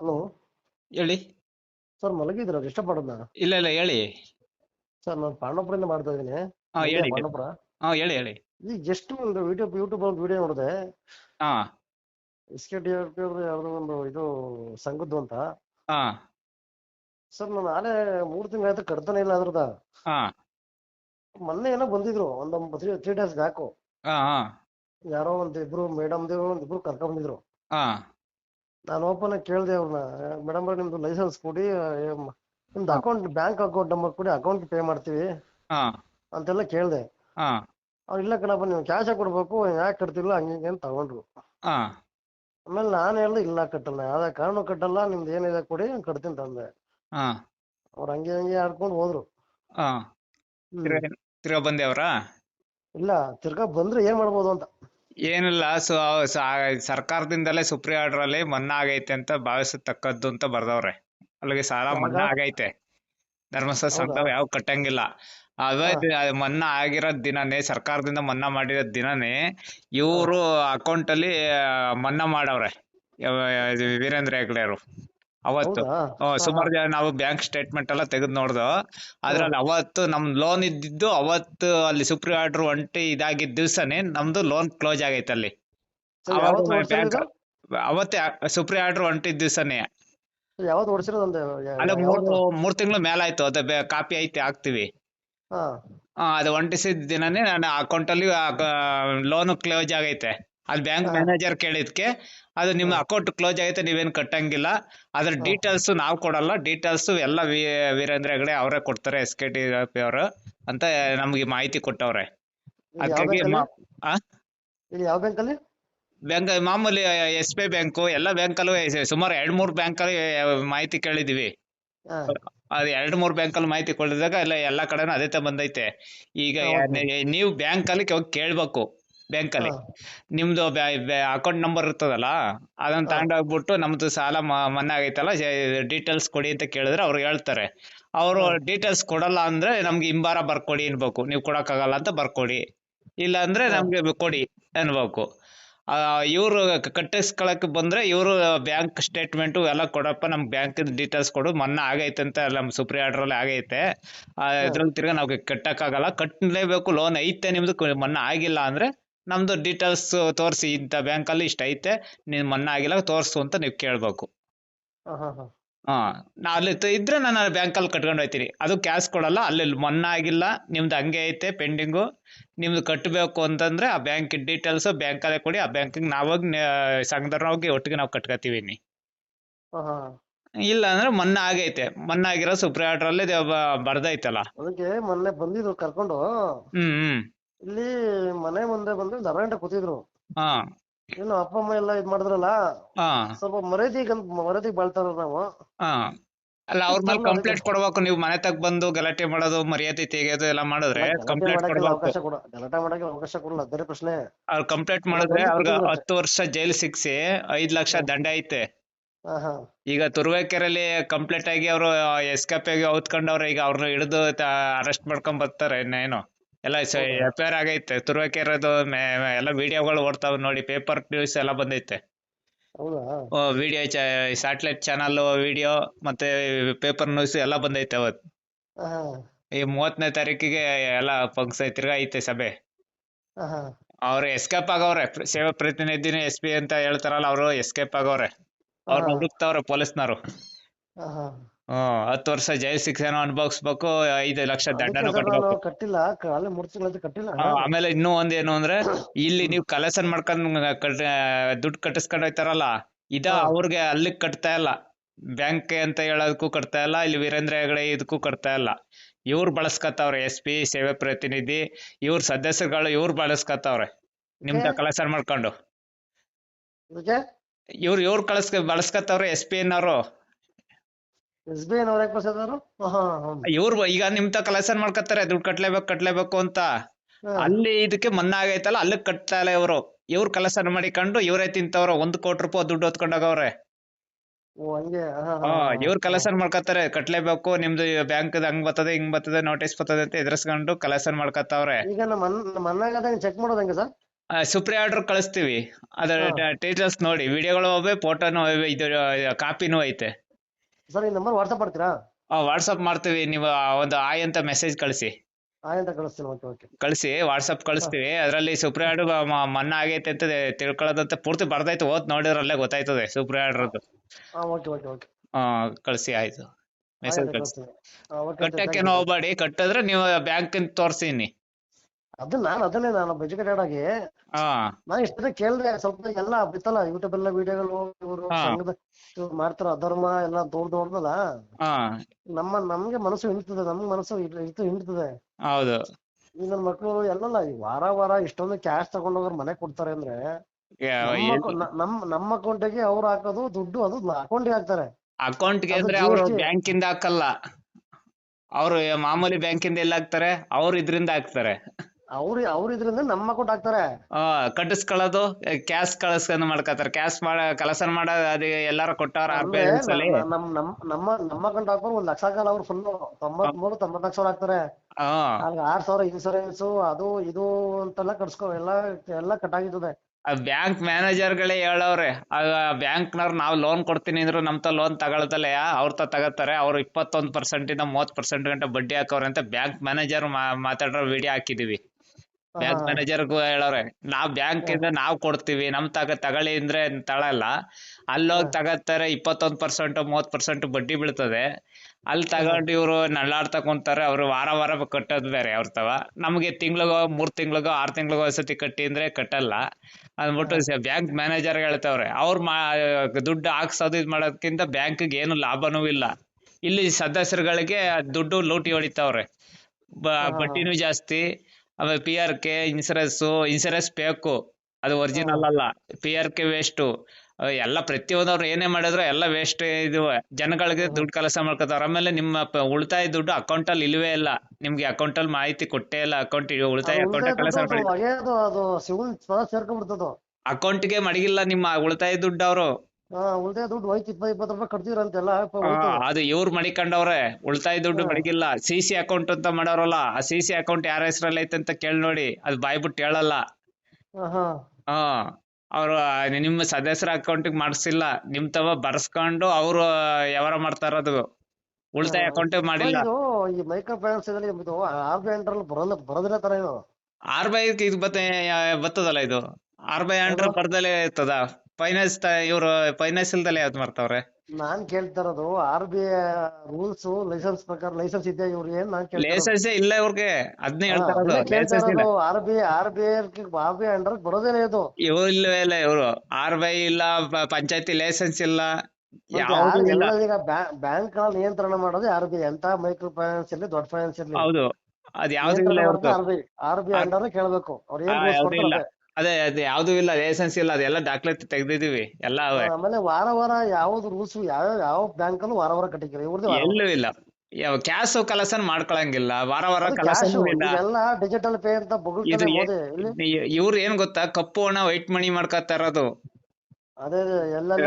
Hello? ಹೇಳಿ. Sir ಮಲಗಿದ್ರ disturb ಮಾಡೋದ ಇಲ್ಲ ಇಲ್ಲ ಹೇಳಿ. ಸರ್ ನಾನು ಪಾಂಡವಪುರದಿಂದ ಮಾಡ್ತಾ ಇದ್ದೀನಿ. ಹಾ ಹೇಳಿ ಪಾಂಡವಪುರ? ಹಾ ಹೇಳಿ ಹೇಳಿ. ಈಗ ಜಸ್ಟ್ ಒಂದು ವಿಡಿಯೋ ಯೂಟ್ಯೂಬ್ ಒಂದು ವಿಡಿಯೋ ನೋಡಿದೆ. ಹಾ. ಎಸ್ ಟಿ ಆರ್ ಯಾವ್ದೋ ಒಂದು ಇದು ಸಂಘದ್ದು ಅಂತ. ಹಾ. ಸರ್ ನಾನು ಆಲೆ ಮೂರು ತಿಂಗಳಾಯ್ತು ಕಟ್ತಾನೆ ಇಲ್ಲ ಅದ್ರದ ಹಾ. ಮೊನ್ನೆ ಏನೋ ಬಂದಿದ್ರು ಒಂದು ತ್ರೀ ತ್ರೀ ಡೇಸ್ ಬ್ಯಾಕು ಹಾ ಹಾ. ಯಾರೋ ಒಂದ್ ಇಬ್ರು ಮೇಡಮ್ ದೇವ್ರು ಒಂದ್ ಇಬ್ರು ಕರ್ಕೊಂಡ್ ಬಂದಿದ್ರು. ಹಾ. ನಾನು ಓಪನ್ ಆಗಿ ಕೇಳಿದೆ ಅವ್ರನ್ನ ಮೇಡಮ್ ನಿಮ್ದು ಲೈಸೆನ್ಸ್ ಕೊಡಿ ನಿಮ್ದು ಅಕೌಂಟ್ ಬ್ಯಾಂಕ್ ಅಕೌಂಟ್ ನಂಬರ್ ಕೊಡಿ ಅಕೌಂಟ್ ಪೇ ಮಾಡ್ತೀವಿ. ಹಾ. ಅಂತೆಲ್ಲ ಕೇಳಿದೆ. ಹಾ. ಅವ್ರು ಇಲ್ಲ ಕಣಪ್ಪ ನೀವು ಕ್ಯಾಶೇ ಕೊಡ್ಬೇಕು ಯಾಕೆ ಕಟ್ತಿಲ್ಲ ಹಂಗೆ ಹಿಂಗೆ ಅಂತ ತಗೊಂಡ್ರು. ಹಾ. ಆಮೇಲೆ ನಾನು ಹೇಳ್ದೆ ಇಲ್ಲ ಕಟ್ಟಲ್ಲ. ಯಾವ್ದೇ ಕಾರಣ ಕಟ್ಟಲ್ಲ ನಿಮ್ದು ಏನಿದೆ ಕೊಡಿ ನಾನ್ ಕಟ್ತೀನಿ ತಂದೆ ಹಾ. ಅವ್ರು ಹಂಗೆ ಹಂಗೆ ಆಡ್ಕೊಂಡು ಹೋದ್ರು. ಹಾ. ಹ್ಮ್. ತಿರ್ಗಾ ಬಂದೆ ಬಂದೇವ್ರಾ ಇಲ್ಲ ತಿರ್ಗಾ ಬಂದ್ರೆ ಏನ್ ಮಾಡ್ಬೋದು ಅಂತ. ಏನಿಲ್ಲ ಸೊ ಸರ್ಕಾರದಿಂದಲೇ ಸುಪ್ರೀಂ ಆರ್ಡರ್ ಅಲ್ಲಿ ಮನ್ನಾ ಆಗೈತೆ ಅಂತ ಭಾವಿಸತಕ್ಕದ್ದು ಅಂತ ಬರ್ದವ್ರೆ. ಅಲ್ಲಿಗೆ ಸಾಲ? ಮನ್ನಾ ಆಗೈತೆ ಧರ್ಮಸ್ಥಳ? ಸಂಘ ಯಾವ ಕಟ್ಟಂಗಿಲ್ಲ. ಅದೇ ಮನ್ನಾ ಆಗಿರೋ ದಿನನೇ ಸರ್ಕಾರದಿಂದ ಮನ್ನಾ ಮಾಡಿರೋ ದಿನನೇ ಇವರು ಅಕೌಂಟ್ ಅಲ್ಲಿ ಮನ್ನಾ ಮಾಡವ್ರೆ. ವೀರೇಂದ್ರ ಹೆಗ್ಡೆ ಅವರು ಅವತ್ತು. ಸುಮಾರ್ ಜನ ನಾವು ಬ್ಯಾಂಕ್ ಸ್ಟೇಟ್ಮೆಂಟ್ ಎಲ್ಲ ತೆಗೆದು ನೋಡ್ದು. ಅದ್ರಲ್ಲಿ ಅವತ್ತು ನಮ್ ಲೋನ್ ಇದ್ದಿದ್ದು ಅವತ್ತು ಅಲ್ಲಿ ಸುಪ್ರೀಂ ಆರ್ಡರ್ ಒಂಟಿ ಇದಾಗಿದ್ದ ದಿವ್ಸನೇ ನಮ್ದು ಲೋನ್ ಕ್ಲೋಸ್ ಆಗೈತೆ ಅಲ್ಲಿ. ಅವತ್ತೇ ಸುಪ್ರೀಂ ಆರ್ಡರ್ ಒಂಟಿ ದಿವ್ಸನೇ ಅಲ್ಲ ಮೂರು ಮೂರ್ ತಿಂಗಳು ಮೇಲಾಯ್ತು ಅದ ಕಾಪಿ ಐತೆ ಹಾಕ್ತಿವಿ. ಅದು ಹೊಂಟಿಸಿದ ದಿನನೇ ನಾನು ಅಕೌಂಟ್ ಅಲ್ಲಿ ಲೋನ್ ಕ್ಲೋಸ್ ಆಗೈತೆ. ಅಲ್ಲಿ ಬ್ಯಾಂಕ್ ಮ್ಯಾನೇಜರ್ ಕೇಳಿದ್ಕೆ ಅದು ನಿಮ್ಮ ಅಕೌಂಟ್ ಕ್ಲೋಸ್ ಆಗೈತೆ ನೀವೇನು ಕಟ್ಟಂಗಿಲ್ಲ. ಅದ್ರ ಡೀಟೇಲ್ಸ್ ನಾವು ಕೊಡಲ್ಲ. ಡೀಟೇಲ್ಸ್ ಎಲ್ಲ ವಿ ವೀರೇಂದ್ರ ಹೆಗಡೆ ಅವರೇ ಕೊಡ್ತಾರೆ ಎಸ್ ಕೆ ಟಿ ಅವರು ಅಂತ ನಮ್ಗೆ ಮಾಹಿತಿ ಕೊಟ್ಟವ್ರೆ. ಅದಕ್ಕಾಗಿ ಯಾವ ಬ್ಯಾಂಕಲ್ಲಿ ಬ್ಯಾಂಕಲ್ಲಿ ಬ್ಯಾಂಕ್ ಮಾಮೂಲಿ ಎಸ್ ಬಿ ಐ ಬ್ಯಾಂಕು ಎಲ್ಲ ಬ್ಯಾಂಕಲ್ಲೂ ಸುಮಾರು ಎರಡ್ ಮೂರ್ ಬ್ಯಾಂಕಲ್ಲಿ ಮಾಹಿತಿ ಕೇಳಿದೀವಿ. ಅದ್ ಎರಡ್ ಮೂರ್ ಬ್ಯಾಂಕಲ್ಲಿ ಮಾಹಿತಿ ಕೊಡಿದಾಗ ಎಲ್ಲ ಎಲ್ಲಾ ಕಡೆನೂ ಅದೇ ತ ಬಂದೈತೆ. ಈಗ ನೀವು ಬ್ಯಾಂಕ್ ಅಲ್ಲಿ ಹೋಗಿ ಕೇಳ್ಬೇಕು. ಬ್ಯಾಂಕಲ್ಲಿ ಅಲ್ಲಿ. ನಿಮ್ದು ಅಕೌಂಟ್ ನಂಬರ್ ಇರ್ತದಲ್ಲ ಅದನ್ನ ತಗೊಂಡ್ ತಗೊಂಡೋಗ್ಬಿಟ್ಟು ನಮ್ದು ಸಾಲ ಮನ್ನ ಆಗೈತಲ್ಲ ಡೀಟೇಲ್ಸ್ ಕೊಡಿ ಅಂತ ಕೇಳಿದ್ರೆ ಅವ್ರು ಹೇಳ್ತಾರೆ. ಅವರು ಡೀಟೇಲ್ಸ್ ಕೊಡಲ್ಲ ಅಂದ್ರೆ ನಮ್ಗೆ ಹಿಂಬಾರ ಬರ್ಕೊಡಿ ಅನ್ಬೇಕು. ನೀವು ಕೊಡಕ್ಕಾಗಲ್ಲ ಅಂತ ಬರ್ಕೊಡಿ. ಇಲ್ಲ ಅಂದ್ರೆ. ನಮ್ಗೆ ಕೊಡಿ ಅನ್ಬೇಕು. ಇವರು ಕಟ್ಟಿಸ್ಕೊಳಕ್ ಬಂದ್ರೆ ಇವರು ಬ್ಯಾಂಕ್ ಸ್ಟೇಟ್ಮೆಂಟ್ ಎಲ್ಲ ಕೊಡಪ್ಪ ನಮ್ ಬ್ಯಾಂಕ್ ಡೀಟೇಲ್ಸ್ ಕೊಡು ಮೊನ್ನೆ ಆಗೈತೆ ಅಂತ ನಮ್ ಸುಪ್ರೀಂ ಆರ್ಡರ್ ಅಲ್ಲಿ ಆಗೈತೆ. ಇದ್ರಲ್ಲಿ ತಿರ್ಗಾ ನಾವು ಕಟ್ಟಕ್ಕಾಗಲ್ಲ. ಕಟ್ಟಲೇಬೇಕು ಲೋನ್ ಐತೆ ನಿಮ್ದು ಮನ್ನಾ ಆಗಿಲ್ಲ ಅಂದ್ರೆ ನಮ್ದು ಡೀಟೇಲ್ಸ್ ತೋರಿಸಿ ಇಂಥ ಬ್ಯಾಂಕ್ ಅಲ್ಲಿ ಇಷ್ಟ ಐತೆ ನಿಮ್ಮ ಮನ್ನ ಆಗಿಲ್ಲ ತೋರಿಸು ಅಂತ ನೀವು ಕೇಳ್ಬೇಕು. ಹಾಂ ನಾ ಅಲ್ಲಿ ಇದ್ರೆ ನಾನು ಬ್ಯಾಂಕ್ ಅಲ್ಲಿ ಕಟ್ಕೊಂಡು ಹೋಯ್ತೀನಿ. ಅದು ಕ್ಯಾಶ್ ಕೊಡಲ್ಲ ಅಲ್ಲಿ ಮನ್ನಾ ಆಗಿಲ್ಲ ನಿಮ್ದು ಹಂಗೆ ಐತೆ ಪೆಂಡಿಂಗು ನಿಮ್ದು ಕಟ್ಟಬೇಕು ಅಂತಂದ್ರೆ ಆ ಬ್ಯಾಂಕ್ ಡೀಟೇಲ್ಸ್ ಬ್ಯಾಂಕ್ ಅಲ್ಲೇ ಕೊಡಿ ಆ ಬ್ಯಾಂಕಿಗೆ ನಾವಾಗಿ ಸಂಘದವ್ರ ಹೋಗಿ ಒಟ್ಟಿಗೆ ನಾವು ಕಟ್ಕೋತೀವಿ ಇಲ್ಲ ಅಂದ್ರೆ ಮೊನ್ನೆ ಆಗೈತೆ. ಮೊನ್ನೆ ಆಗಿರೋ ಸುಪ್ರೀಂ ಆರ್ಡರ್ ಅಲ್ಲಿ ಬರ್ದೈತಲ್ಲ. ಅದಕ್ಕೆ ಮೊನ್ನೆ ಬಂದಿದ್ರು ಕರ್ಕೊಂಡು. ಹ್ಮ್ ಹ್ಮ್. ಇಲ್ಲಿ ಮನೆ ಮುಂದೆ ಬಂದ್ರೆ ಗಂಟೆ ಕೂತಿದ್ರು. ಹಾ. ಏನು ಅಪ್ಪ ಅಮ್ಮ ಎಲ್ಲ ಇದ್ ಮಾಡಿದ್ರಲ್ಲ? ಹಾ. ಸ್ವಲ್ಪ ಮರ್ಯಾದಿಗ್ ಮರದಿಗ್ ಬಾಳ್ತಾರ ನಾವು. ಹಾ. ಅಲ್ಲ ಅವ್ರ ಮೇಲೆ ಕಂಪ್ಲೇಂಟ್ ಕೊಡ್ಬೇಕು. ನೀವು ಮನೆ ತಗ ಬಂದು ಗಲಾಟೆ ಮಾಡೋದು ಮರ್ಯಾದೆ ತೆಗೆಯೋದು ಎಲ್ಲ ಮಾಡಿದ್ರೆ ಗಲಾಟೆ ಕಂಪ್ಲೇಂಟ್ ಮಾಡಕ್ಕೆ ಕೊಡ್ಬೇಕು. ಅವಕಾಶ ಕೊಡ ಗಲಾಟೆ ಮಾಡಕ್ಕೆ ಅವಕಾಶ ಕೊಡಲ್ಲ ಅದರ ಪ್ರಶ್ನೆ. ಅವ್ರ ಕಂಪ್ಲೇಂಟ್ ಮಾಡಿದ್ರೆ ಅವ್ರಿಗೆ ಹತ್ತು ವರ್ಷ ಜೈಲ್ ಶಿಕ್ಷೆ ಐದ್ ಲಕ್ಷ ದಂಡ ಐತೆ. ಈಗ ತುರುವೇಕೆರೆಯಲ್ಲಿ ಕಂಪ್ಲೇಂಟ್ ಆಗಿ ಅವರು ಎಸ್ಕೇಪ್ ಆಗಿ ಔತ್ಕೊಂಡವ್ರೆ ಈಗ ಅವ್ರನ್ನ ಹಿಡಿದು ಅರೆಸ್ಟ್ ಮಾಡ್ಕೊಂಡ್ ಬರ್ತಾರೆ ಇನ್ನೇನು. ಎಲ್ಲ ಎಫ್ಐಆರ್ ಆಗೈತೆ. ತುರುವೇಕೆರೆದು ಎಲ್ಲ ವಿಡಿಯೋಗಳು ಓಡ್ತಾವ್ ನೋಡಿ. ಪೇಪರ್ ನ್ಯೂಸ್ ಎಲ್ಲ ಬಂದೈತೆ. ವಿಡಿಯೋ ಸ್ಯಾಟಲೈಟ್ ಚಾನಲ್ ವಿಡಿಯೋ ಮತ್ತೆ ಪೇಪರ್ ನ್ಯೂಸ್ ಎಲ್ಲ ಬಂದೈತೆ ಅವತ್ತು ಈ ಮೂವತ್ತನೇ ತಾರೀಕಿಗೆ ಎಲ್ಲ ಫಂಕ್ಷನ್ ತಿರ್ಗಾ ಐತೆ ಸಭೆ. ಅವ್ರು ಎಸ್ಕೇಪ್ ಆಗವ್ರೆ. ಸೇವಾ ಪ್ರತಿನಿಧಿನೇ ಎಸ್ ಪಿ ಅಂತ ಹೇಳ್ತಾರಲ್ಲ ಅವರು ಎಸ್ಕೇಪ್ ಆಗವ್ರೆ. ಅವ್ರನ್ನ ಹಾ. ಹುಡುಕ್ತಾವ್ರೆ ಪೊಲೀಸ್ನವರು. ಹ್ಮ್ ಹತ್ತು ವರ್ಷ ಜೈಲ್ ಶಿಕ್ಷೆನೂ ಅನುಭವಿಸ್ಬೇಕು ಐದು ಲಕ್ಷ ದಂಡನು ಕಟ್ಬೇಕು. ಕಟ್ಟಿಲ್ಲ ಕ- ಅಲ್ಲೇ ಮೂರ್ ತಿಂಗಳಾಯ್ತು ಕಟ್ಟಿಲ್ಲ. ಆ, ಆಮೇಲೆ ಇನ್ನೂ ಒಂದೇನು ಅಂದ್ರೆ ಇಲ್ಲಿ ನೀವು ಕಲೆಕ್ಷನ್ ಮಾಡ್ಕೊಂಡ್ ಕಟ್- ದುಡ್ಡು ಕಟ್ಟಿಸ್ಕೊಂಡ್ ಹೋಯ್ತಾರಲ್ಲ ಇದ ಹಾ. ಅವ್ರಿಗೆ ಅಲ್ಲಿಗ್ ಕಟ್ತಾ ಇಲ್ಲ. ಬ್ಯಾಂಕ್ ಅಂತ ಹೇಳೋದಕ್ಕೂ ಕಟ್ತಾ ಇಲ್ಲ ಇಲ್ಲಿ ವೀರೇಂದ್ರ ಹೆಗಡೆ ಇದಕ್ಕೂ ಕಟ್ತಾ ಇಲ್ಲ. ಇವ್ರು ಬಳಸ್ಕತ್ತವ್ರೆ ಎಸ್ ಪಿ ಸೇವೆ ಪ್ರತಿನಿಧಿ ಇವ್ರ ಸದಸ್ಯರುಗಳು ಇವ್ರು ಬಳಸ್ಕತ್ತವ್ರೆ ನಿಮ್ದ ಕಲೆಸನ್ ಕಲೆಕ್ಷನ್ ಮಾಡ್ಕೊಂಡು. ಇದಕ್ಕೆ ಇವ್ರು ಇವ್ರು ಕಳಿಸ್ ಬಳಸ್ಕತ್ತವ್ರೆ S P S B I ನವ್ರ Prasad ಹಾ ಇವ್ರು ಈಗ ನಿಮ್ತ ಕಲೆಕ್ಷನ್ ಮಾಡ್ಕತ್ತಾರೆ ದುಡ್ಡು ಕಟ್ಲೇಬೇಕು ಕಟ್ಲೇಬೇಕು ಅಂತ. ಅಲ್ಲಿ ಇದಕ್ಕೆ ಮನ್ನಾ ಆಗೈತಲ್ಲ ಅಲ್ಲಿ ಕಟ್ತಾ ಇಲ್ಲ ಇವರು. ಇವ್ರು ಕಲೆಕ್ಷನ್ ಮಾಡಿಕೊಂಡು ಇವರೇ ತಿಂತವ್ರ ಒಂದ್ ಕೋಟಿ ರೂಪಾಯಿ ದುಡ್ಡು ಹೊತ್ಕೊಂಡೋಗವ್ರೆ. ಇವ್ರು ಕಲೆಕ್ಷನ್ ಮಾಡ್ಕತ್ತಾರೆ ಕಟ್ಲೇಬೇಕು ನಿಮ್ದು ಬ್ಯಾಂಕ್ ಹಂಗ್ ಬರ್ತದೆ ಹಿಂಗ್ ಬರ್ತದೆ ನೋಟಿಸ್ ಬರ್ತದೆ ಅಂತ ಎದುರಿಸ್ಕೊಂಡು ಕಲೆಕ್ಷನ್ ಮಾಡ್ಕತ್ತವ್ರೆ. ಈಗ ಚೆಕ್ ಮಾಡೋದು ಸರ್? ಸುಪ್ರಿ ಆರ್ಡರ್ ಕಳಿಸ್ತೀವಿ. ಅದರ. ಡೀಟೇಲ್ಸ್ ನೋಡಿ ವಿಡಿಯೋಗಳು ಅವೆ ಫೋಟೋನು ಇದು ಕಾಪಿನೂ ಐತೆ. ಸರ್ ಈ ನಂಬರ್ ವಾಟ್ಸಪ್ ಮಾಡ್ತೀರಾ? ವಾಟ್ಸಪ್ ಮಾಡ್ತೀವಿ. ನೀವು ಆ ಒಂದು ಆಯ್ ಅಂತ ಮೆಸೇಜ್ ಕಳಿಸಿ. ಆಯ್ ಅಂತ ಕಳಿಸ್ತೀನಿ. ಓಕೆ ಓಕೆ ಕಳಿಸಿ ವಾಟ್ಸಪ್ ಕಳಿಸ್ತೀವಿ. ಅದರಲ್ಲಿ ಸೂಪರ್ ಆರ್ಡರ್ ಮನ್ನಾ ಆಗೈತೆ ಅಂತ ತಿಳ್ಕೊಳ್ಳೋದಂತ ಪೂರ್ತಿ ಬರ್ದೈತೆ. ಓದ್ ನೋಡಿದ್ರಲ್ಲೇ ಗೊತ್ತಾಯ್ತದೆ ಸುಪ್ರಿ ಆರ್ಡರ್ದು ಹಾ ಓಕೆ ಓಕೆ ಓಕೆ ಕಳಿಸಿ ಆಯ್ತು. ಮೆಸೇಜ್ ಕಳಿಸಿ. ಕಟ್ಟಕ್ಕೇನು ಹೋಗ್ಬೇಡಿ ಕಟ್ಟಿದ್ರೆ ನೀವು ಬ್ಯಾಂಕ್ ತೋರಿಸ್ತೀನಿ ಅದು ನಾನು ಅದನ್ನೇ ನಾನು ಎಜುಕೇಟೆಡ್ ಆಗಿ ನಾನು ಇಷ್ಟೇ ಕೇಳಿದ್ರೆ ಸ್ವಲ್ಪ ಎಲ್ಲ ಬಿತ್ತಲ್ಲ ಯೂಟ್ಯೂಬ್ ಎಲ್ಲ ವಿಡಿಯೋಗಳು ಇವರು ಮಾಡ್ತಾರ ಅಧರ್ಮ ಎಲ್ಲ ದೊಡ್ಡ ದೊಡ್ಡದಲ್ಲ. ನಮ್ಮ ನಮ್ಗೆ ಮನಸ್ಸು ಹಿಂಡ್ತದೆ ನಮ್ಗೆ ಮನಸ್ಸು ಇತ್ತು ಹಿಂಡ್ತದೆ. ಹೌದು. ಈಗ ನನ್ನ ಮಕ್ಕಳು ಎಲ್ಲಲ್ಲ ಈ ವಾರ ವಾರ ಇಷ್ಟೊಂದು ಕ್ಯಾಶ್ ತಗೊಂಡೋಗ್ರ ಮನೆ ಕೊಡ್ತಾರೆ ಅಂದ್ರೆ ನಮ್ ನಮ್ಮ ಅಕೌಂಟಿಗೆ ಅವ್ರು ಹಾಕೋದು ದುಡ್ಡು ಅದು ಅಕೌಂಟಿಗೆ ಹಾಕ್ತಾರೆ. ಅಕೌಂಟ್ಗೆ ಅದು ಅಂದ್ರೆ ಅವರು. ಬ್ಯಾಂಕಿಂದ ಹಾಕಲ್ಲ. ಅವರು ಮಾಮೂಲಿ ಬ್ಯಾಂಕಿಂದ ಎಲ್ಲ ಹಾಕ್ತಾರೆ? ಅವ್ರು ಇದ್ರಿಂದ ಹಾಕ್ತಾರೆ. ಅವ್ರ ಅವ್ರ ಇದ್ರಿಂದ ನಮ್ಮ ಅಕೌಂಟ್ ಹಾಕ್ತಾರೆ. ಆ ಕಟ್ಟಿಸ್ಕೊಳ್ಳೋದು ಕ್ಯಾಶ್ ಕಳಿಸ್ಕೊಂಡು ಮಾಡ್ಕೋತಾರೆ ಕ್ಯಾಶ್ ಮಾಡ ಕಲಸನ್ ಮಾಡ ಅದು ಎಲ್ಲಾರು ಕೊಟ್ಟಾರ ಆರ್ ಅಂದ್ರೆ ಪೇರೆಂಟ್ಸ್ ಅಲ್ಲಿ. ನ- ನಮ್ ನಮ್ ನಮ್ಮ ನಮ್ಮ ಅಕೌಂಟ್ ಹಾಕೋರು ಒಂದ್ ಲಕ್ಷ ಕಾಲ ಅವ್ರು ಫುಲ್ ತೊಂಬತ್ ಮೂರು ತೊಂಬತ್ನಾಲ್ಕು ಸಾವಿರ ಹಾಕ್ತಾರೆ. ಆರ್ ಸಾವಿರ ಇನ್ಸೂರೆನ್ಸ್ ಅದು ಇದು ಅಂತೆಲ್ಲ ಎಲ್ಲಾ ಎಲ್ಲಾ ಎಲ್ಲ ಕಟ್ಟಾಗಿರ್ತದೆ ಬ್ಯಾಂಕ್ ಮ್ಯಾನೇಜರ್ಗಳೇ ಹೇಳವ್ರೆ ಬ್ಯಾಂಕ್ನವ್ರು ನಾವ್ ಲೋನ್ ಕೊಡ್ತೀನಿ ಅಂದ್ರು ನಮ್ತ ತ ಲೋನ್ ತಗೊಳ್ತಲ್ಲ ಅವ್ರ ತಗೋತಾರೆ ಅವ್ರು ಇಪ್ಪತ್ತೊಂದ್ ಪರ್ಸೆಂಟ್ ಇಂದ ಮೂವತ್ ಪರ್ಸೆಂಟ್ ಗಂಟೆ ಬಡ್ಡಿ ಹಾಕವ್ರೆ ಅಂತ ಬ್ಯಾಂಕ್ ಮ್ಯಾನೇಜರ್ ಮಾತಾಡೋ ವಿಡಿಯೋ ಹಾಕಿದೀವಿ. ಬ್ಯಾಂಕ್ ಮ್ಯಾನೇಜರ್ ಮ್ಯಾನೇಜರ್ಗೂ ಹೇಳವ್ರೆ ನಾವ್ ಬ್ಯಾಂಕ್ ಇಂದ ನಾವ್ ಕೊಡ್ತೀವಿ ನಮ್ ತಗ ತಗೊಳ್ಳಿ ಅಂದ್ರೆ ತಗೊಳಲ್ಲ. ಅಲ್ಲೋಗಿ ತಗತ್ತಾರೆ ಇಪ್ಪತ್ತೊಂದ್ ಪರ್ಸೆಂಟ್ ಮೂವತ್ ಪರ್ಸೆಂಟ್ ಬಡ್ಡಿ ಬೀಳ್ತದೆ. ಅಲ್ಲಿ ತಗೊಂಡು ಇವ್ರು ನಳ್ಳಾಡ್ತಾ ಕುಂತಾರೆ ಅವ್ರು ವಾರ ವಾರ ಕಟ್ಟೋದ್ ಬೇರೆ ಅವ್ರ ತವ. ನಮ್ಗೆ ತಿಂಗ್ಳಿಗೋ ಮೂರ್ ತಿಂಗ್ಳಿಗೋ ಆರ್ ತಿಂಗ್ಳಿಗೋ ಒಂದ್ಸತಿ ಕಟ್ಟಿ ಅಂದ್ರೆ ಕಟ್ಟಲ್ಲ. ಅಂದ್ಬಿಟ್ಟು ಬ್ಯಾಂಕ್ ಮ್ಯಾನೇಜರ್ ಹೇಳ್ತಾವ್ರೆ ಅವ್ರು ಮಾ ದುಡ್ಡು ಹಾಕ್ಸೋದು ಇದ್ ಮಾಡೋದಕ್ಕಿಂತ ಬ್ಯಾಂಕ್ಗೆ ಏನು ಲಾಭನೂ ಇಲ್ಲ. ಇಲ್ಲಿ ಸದಸ್ಯರುಗಳಿಗೆ ದುಡ್ಡು ಲೂಟಿ ಹೊಡಿತಾವ್ರೆ. ಬಡ್ಡಿನೂ ಜಾಸ್ತಿ ಆಮೇಲೆ P R K insurance insurance ಬೇಕು ಅದು ಒರಿಜಿನಲ್ ಅಲ್ಲ ಪಿ ಆರ್ ಕೆ ವೇಸ್ಟ್ ಎಲ್ಲ ಪ್ರತಿಯೊಂದವ್ರು ಏನೇ ಮಾಡಿದ್ರು ಎಲ್ಲ ವೇಸ್ಟ್ ಇದು ಜನಗಳಿಗೆ ದುಡ್ಡು ಕೆಲಸ ಮಾಡ್ಕೋತಾರೆ ಆಮೇಲೆ ನಿಮ್ಮ ಉಳಿತಾಯ ದುಡ್ಡು ಅಕೌಂಟ್ ಅಲ್ಲಿ ಇಲ್ವೇ ಇಲ್ಲ ನಿಮ್ಗೆ ಅಕೌಂಟ್ ಅಲ್ಲಿ ಮಾಹಿತಿ ಕೊಟ್ಟೇ ಇಲ್ಲ ಅಕೌಂಟ್ ಉಳಿತಾಯ ಅಕೌಂಟ್ ಕೆಲಸ ಅಕೌಂಟ್ಗೆ ಮಡಗಿಲ್ಲ ನಿಮ್ಮ ಉಳಿತಾಯ ದುಡ್ಡು ಅವರು ಹಾ ಉಳಿತಾಯ ದುಡ್ಡು ಹೋಯ್ತು ಇಪ್ಪತ್ತು ಇಪ್ಪತ್ತು ರೂಪಾಯಿ ಕಟ್ತೀರಂತೆಲ್ಲ ಹೋಯ್ತು ಅದು ಇವ್ರು ಮಡಿಕೊಂಡವ್ರೆ ಉಳಿತಾಯ ದುಡ್ಡು ಮಡಿಗಿಲ್ಲ ಸಿ ಸಿ ಅಕೌಂಟ್ ಅಂತ ಮಾಡೋರಲ್ಲ ಆ ಸಿ ಸಿ ಅಕೌಂಟ್ ಯಾರ ಹೆಸರಲ್ಲಿ ಐತೆ ಅಂತ ಕೇಳಿ ನೋಡಿ ಅದು ಬಾಯ್ಬಿಟ್ಟು ಹೇಳಲ್ಲ. ಹಾ ಹಾ. ಅವರು ನಿಮ್ಮ ಸದಸ್ಯರ ಅಕೌಂಟಿಗೆ ಮಾಡಿಸಿಲ್ಲ ನಿಮ್ ತವ ಬರ್ಸ್ಕೊಂಡು ಅವರು ವ್ಯವಹಾರ ಮಾಡ್ತಾರ ಅದು ಉಳಿತಾಯ. ಅಕೌಂಟ್ ಮಾಡಿಲ್ಲ. ಇದು ಈ ಮೈಕ್ರೋ ಫೈನಾನ್ಸ್ ಇದ್ರಲ್ಲಿ ಇದು ಆರ್ ಬಿ ಅಂಡರ್ ಬರೋಲ್ಲ ಬರೋದಿಲ್ಲ ತರ ಇದು. ಆರ್ ಬೈ ಇದು ಬತ್ತೆ ಬರ್ತದಲ್ಲ ಇದು? ಆರ್ ಬೈ ಅಂಡ್ರ್ ಬರ್ದಲ್ಲೇ ಬರ್ದಲೇ ಇರ್ತದ? ಫೈನಾನ್ಸ್ ಇವರು ಫೈನಾನ್ಸ್ ಇಲ್ದಲೆ ಯಾವ್ದು ಮಾಡ್ತಾವ್ರೆ? ನಾನ್ ಕೇಳ್ತಾ ಇರೋದು R B I rules licence ಪ್ರಕಾರ ಲೈಸೆನ್ಸ್ ಇದೆಯಾ ಇವ್ರಿಗೆ ಏನ್ ನಾನ್ ಕೇಳ್ತಾ ಇರೋದು. ಲೈಸೆನ್ಸ್ ಇಲ್ಲ ಇವ್ರಿಗೆ. ಅದನ್ನೇ ಹಾ, ಹೇಳ್ತಾ ಅದನ್ನೇ ಕೇಳ್ತಾ ಲೈಸೆನ್ಸ್ ಇಲ್ಲ. ಇರೋದು R B R B R B under ಬರೋದಿಲ್ಲ ಇದು? ಇವ್ ಇಲ್ಲವೇ ಇಲ್ಲ ಇವರು. ಆರ್ ಬೈ ಇಲ್ಲ ಪಂಚಾಯತಿ ಲೈಸೆನ್ಸ್ ಇಲ್ಲ. ಮತ್ತೆ ಯಾವ್ದು ಯಾರ್- ಇಲ್ಲ. ಎಲ್ಲ ಈಗ ಬ್ಯಾಂಕ್ಗಳ ನಿಯಂತ್ರಣ ಮಾಡೋದು ಆರ್ ಬಿ ಐ ಎಂತ ಮೈಕ್ರೋ ಫೈನಾನ್ಸ್ ಇರ್ಲಿ ದೊಡ್ಡ ಫೈನಾನ್ಸ್ ಇರ್ಲಿ. ಹೌದು. ಅದ್ ಯಾವ್ದು ಇಲ್ಲ ಇವ್ರದ್ದು ಆರ್ ಬಿ ಅಂಡರ್ ಕೇಳ್ಬೇಕು. ಅವ್ರು ಏನ್ ಯಾವ್ದು ಇಲ್ಲ. ಕೊಡ್ತಾರೆ ಅದೇ ಅದೇ ಯಾವ್ದು ಇಲ್ಲ ಲೈಸೆನ್ಸ್ ಇಲ್ಲ ಅದೆಲ್ಲ ದಾಖಲಾತಿ ತೆಗ್ದಿದೀವಿ ಎಲ್ಲ. ಆಮೇಲೆ ವಾರ ವಾರ ಯಾವ್ದು ರೂಲ್ಸ್ ಯಾವ ಯಾವ ಬ್ಯಾಂಕ್ ಅಲ್ಲೂ ವಾರ ವಾರ ಕಟ್ಟಿಕ್ರಿ ಇವ್ರದ್ದು ವಾರ ವಾರ. ಎಲ್ಲೂ ಇಲ್ಲ. ಯಾವ ಕ್ಯಾಶ್ ಕಲೆಕ್ಷನ್ ಮಾಡ್ಕೊಳಂಗಿಲ್ಲ. ವಾರ ವಾರ ಕಲೆಕ್ಷನ್ ಇಲ್ಲ. ಡಿಜಿಟಲ್ ಪೇ ಅಂತ ಇದು ಇವ್ರು ಏನ್ ಗೊತ್ತಾ? ಕಪ್ಪು ಹಣ ವೈಟ್ ಮನಿ ಮಾಡ್ಕೊತಾ ಇರೋದು. ಅದೇ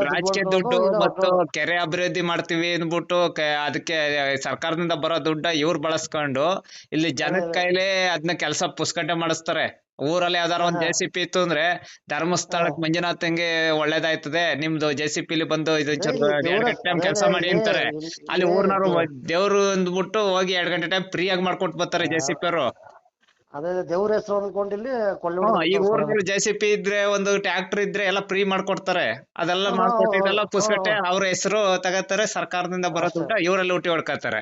ರಾಜಕೀಯ ದುಡ್ಡು ಮತ್ತು ಕೆರೆ ಅಭಿವೃದ್ಧಿ ಮಾಡ್ತೀವಿ ಅಂದ್ಬಿಟ್ಟು ಅದಕ್ಕೆ ಸರ್ಕಾರದಿಂದ ಬರೋ ದುಡ್ಡ ಇವ್ರು ಬಳಸ್ಕೊಂಡು ಇಲ್ಲಿ ಜನದ. ಕೈಲೇ ಅದನ್ನ ಕೆಲಸ ಪುಸ್ಕಟೆ ಮಾಡಿಸ್ತಾರೆ. ಊರಲ್ಲಿ ಯಾವ್ದಾರ ಒಂದ್ ಜೆಸಿಪಿ ಜೆ ಸಿ ಪಿ ಇತ್ತು ಅಂದ್ರೆ ಧರ್ಮಸ್ಥಳಕ್ ಮಂಜುನಾಥ್ ಮಂಜುನಾಥಂಗೆ ಒಳ್ಳೇದಾಯ್ತದೆ. ನಿಮ್ದು ಜೆ ಸಿ ಪಿಲಿ ಬಂದು ಇದು ಎರಡ್ ಗಂಟೆ ಟೈಮ್ ಕೆಲಸ ಮಾಡಿ ಅಂತಾರೆ ಅಲ್ಲಿ ಊರ್ನವ್ರು ದೇವ್ರು ಅಂದ್ಬಿಟ್ಟು ಹೋಗಿ ಎರಡ್ ಗಂಟೆ ಟೈಮ್ ಫ್ರೀ ಆಗಿ ಮಾಡ್ಕೊಟ್ ಬರ್ತಾರೆ ಜೆ ಸಿ ಪಿ ಅವರು. ಅದೇ ದೇವ್ರ ಹೆಸರು ಅನ್ಕೊಂಡಿಲ್ಲಿ ಈ ಊರ್ನಲ್ಲಿ ಜೆ ಸಿ ಪಿ ಇದ್ರೆ ಒಂದು ಟ್ರ್ಯಾಕ್ಟರ್ ಇದ್ರೆ ಎಲ್ಲ ಫ್ರೀ ಮಾಡ್ಕೊಡ್ತಾರೆ. ಅದೆಲ್ಲ ಮಾಡ್ಕೊಟ್ಟಿದ್ದೆಲ್ಲ ಪುಸ್ಕಟ್ಟೆ ಅವ್ರ ಹೆಸರು ತಗೋತಾರೆ ಸರ್ಕಾರದಿಂದ ಬರೋ. ದುಡ್ಡ ಇವರಲ್ಲಿ ಊಟಿ ಹೊಡ್ಕತಾರೆ.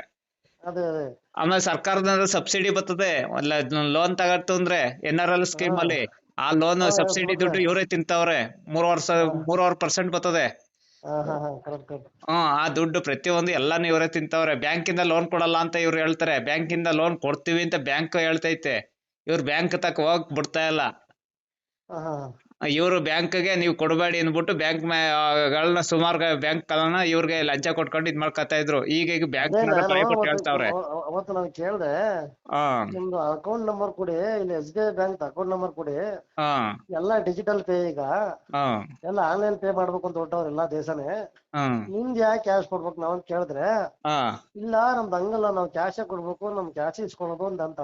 ಅದೇ ಅದೇ ಆಮೇಲೆ ಸರ್ಕಾರದಿಂದ ಸಬ್ಸಿಡಿ ಬರ್ತದೆ. ಲೋನ್ ತಗತ್ತು ಅಂದ್ರೆ ಎನ್ ಆರ್ ಎಲ್ ಸ್ಕೀಮ್ ಅಲ್ಲಿ ಆ ಲೋನ್ ಸಬ್ಸಿಡಿ ದುಡ್ಡು ಇವರೇ ತಿಂತವ್ರೆ. ಮೂರುವರೆ ಮೂರುವರೆ ಪರ್ಸೆಂಟ್ ಬರ್ತದೆ. ಹ್ಮ್ ಆ ದುಡ್ಡು ಪ್ರತಿಯೊಂದು ಎಲ್ಲಾನು ಇವರೇ ತಿಂತವ್ರೆ. ಬ್ಯಾಂಕಿಂದ ಲೋನ್ ಕೊಡಲ್ಲ ಅಂತ ಇವ್ರು ಹೇಳ್ತಾರೆ. ಬ್ಯಾಂಕ್ ಇಂದ ಲೋನ್ ಕೊಡ್ತೀವಿ ಅಂತ ಬ್ಯಾಂಕ್ ಹೇಳ್ತೈತೆ. ಇವ್ರು ಬ್ಯಾಂಕ್ ತಕ ಹೋಗಕ್ ಬಿಡ್ತಾ ಇಲ್ಲ. ಇವರು ಬ್ಯಾಂಕ್ಗೆ ನೀವು ಕೊಡಬೇಡಿ ಅಂದ್ಬಿಟ್ಟು ಬ್ಯಾಂಕ್ ಗಳನ್ನ ಸುಮಾರು ಬ್ಯಾಂಕ್ ಗಳನ್ನ ಇವ್ರಿಗೆ ಲಂಚ ಕೊಟ್ಕೊಂಡು ಇದ್ ಮಾಡ್ಕೊತಾ ಇದ್ರು. ಈಗ ಈಗ ಬ್ಯಾಂಕ್ ಹೇಳ್ತಾವ್ರೆ. ಅವತ್ತು ನಾನು ಕೇಳ್ದೆ ನಿಮ್ದು ಅಕೌಂಟ್ ನಂಬರ್ ಕೊಡಿ ಇಲ್ಲಿ S B I bank account number ಕೊಡಿ. ಎಲ್ಲ ಡಿಜಿಟಲ್ ಪೇ ಈಗ. ಎಲ್ಲ ಆನ್ಲೈನ್ ಪೇ ಮಾಡ್ಬೇಕು ಅಂತ ಹೊರಟವ್ರು ಎಲ್ಲಾ ದೇಶನೇ. ನಿಮ್ದು ಯಾಕೆ ಕ್ಯಾಶ್ ಕೊಡ್ಬೇಕು ನಾವ್ ಕೇಳಿದ್ರೆ ಇಲ್ಲ ನಮ್ದು ಹಂಗಲ್ಲ ನಾವ್ ಕ್ಯಾಶೇ ಕೊಡ್ಬೇಕು ನಮ್ ಕ್ಯಾಶ್ ಇಸ್ಕೊಳೋದು ಅಂತ ಅಂತ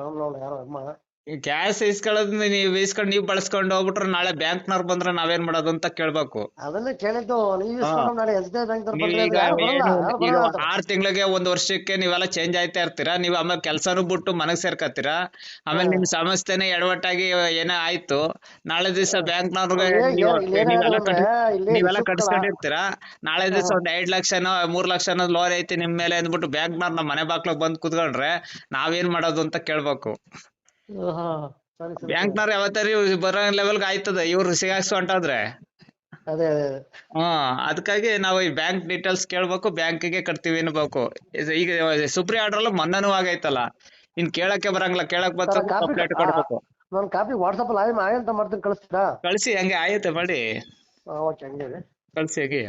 ಯಾರೋ ಅಮ್ಮ. ಕ್ಯಾಶ್ ಇಸ್ಕೊಳ್ಳೋದ್ ನೀವ್ ಇಸ್ಕೊಂಡ್ ನೀವ್ ಬಳಸ್ಕೊಂಡ್ ಹೋಗ್ಬಿಟ್ರೆ ನಾಳೆ ಬ್ಯಾಂಕ್ ಬ್ಯಾಂಕ್ನವ್ರು ಬಂದ್ರೆ ನಾವೇನ್ ಮಾಡೋದು ಅಂತ ಕೇಳ್ಬೇಕು. ಅದನ್ನ ಕೇಳಿದ್ದು ನೀವು ಇಸ್ಕೊಂಡು ನಾಳೆ ಎಸ್ ಬಿ ಐ ಬ್ಯಾಂಕ್ ಬಂದ್ರೆ ನೀವೀಗ ಯಾರು ಬರಲ್ಲ ಏನು ಯಾರು ಈಗ ಬರಲ್ಲ ಆರ್ ತಿಂಗಳಿಗೆ ಒಂದ್ ವರ್ಷಕ್ಕೆ ನೀವೆಲ್ಲ ಚೇಂಜ್ ಆಯ್ತಾ ಇರ್ತೀರಾ? ನೀವ್ ಆಮೇಲೆ ಕೆಲ್ಸಾನು ಬಿಟ್ಟು ಮನಗ್ ಸೇರ್ಕತ್ತೀರಾ? ಆಮೇಲೆ ನಿಮ್ ಸಂಸ್ಥೆನೆ ಎಡವಟ್ಟಾಗಿ ಏನೋ ಆಯ್ತು. ನಾಳೆ ದಿವಸ ಬ್ಯಾಂಕ್ನವ್ರಿಗೆ ನೀವೆಲ್ಲ ಕಟ್ಸ್ಕೊಂಡಿರ್ತೀರಾ? ನಾಳೆ ದಿವಸ ಒಂದ್ ಐದ್ ಲಕ್ಷನೋ ಮೂರ್ ಲಕ್ಷನೋ ಲೋನ್ ಐತಿ ನಿಮ್ ಮೇಲೆ ಅಂದ್ಬಿಟ್ಟು ಬ್ಯಾಂಕ್ ನವ್ರ ನಮ್ಮ ಮನೆ ಬಾಗ್ಲಗ್ ಬಂದ್ ಕುತ್ಕೊಂಡ್ರೆ ನಾವೇನ್ ಮಾಡೋದು ಅಂತ ಕೇಳ್ಬೇಕು. ಬ್ಯಾಂಕ್ನವ್ರು ಯಾವತ್ತಾರಿ ಬರೋ ಲೆವೆಲ್ಗೆ ಆಯ್ತದ ಇವ್ರು ಸಿಗಾಕ್ಸ್ಕೊಂಟಾದ್ರೆ ಅಂತ ಅದೇ ಅದೇ ಹಾ ಅದಕ್ಕಾಗಿ ನಾವು ಈ ಬ್ಯಾಂಕ್ ಡೀಟೇಲ್ಸ್ ಕೇಳ್ಬೇಕು ಬ್ಯಾಂಕಿಗೆ ಕಟ್ತೀವಿ ಅನ್ಬೇಕು. ಈಗ ಸುಪ್ರೀಂ ಆರ್ಡರ್ ಅಲ್ಲ ಮೊನ್ನೆನೂ ಆಗೈತಲ್ಲ. ಇನ್ ಕೇಳಕ್ಕೆ ಬರಂಗಿಲ್ಲ ಕೇಳಕ್ ಬಂತು ಕಂಪ್ಲೇಂಟ್ ಕೊಡ್ಬೇಕು. ನಾನು ಕಾಪಿ ವಾಟ್ಸಪ್ ಅಲ್ಲಿ ಆಯ್ ಆಯ್ ಅಂತ ಮಾಡ್ತೀನಿ ಕಳಿಸ್ತೀರಾ? ಕಳ್ಸಿ ಹಂಗೆ ಆಯ್ತು ಮಾಡಿ. ಓಕೆ ಹಂಗೆ ಇದೆ. ಕಳ್ಸಿ ಹೇಗೆ.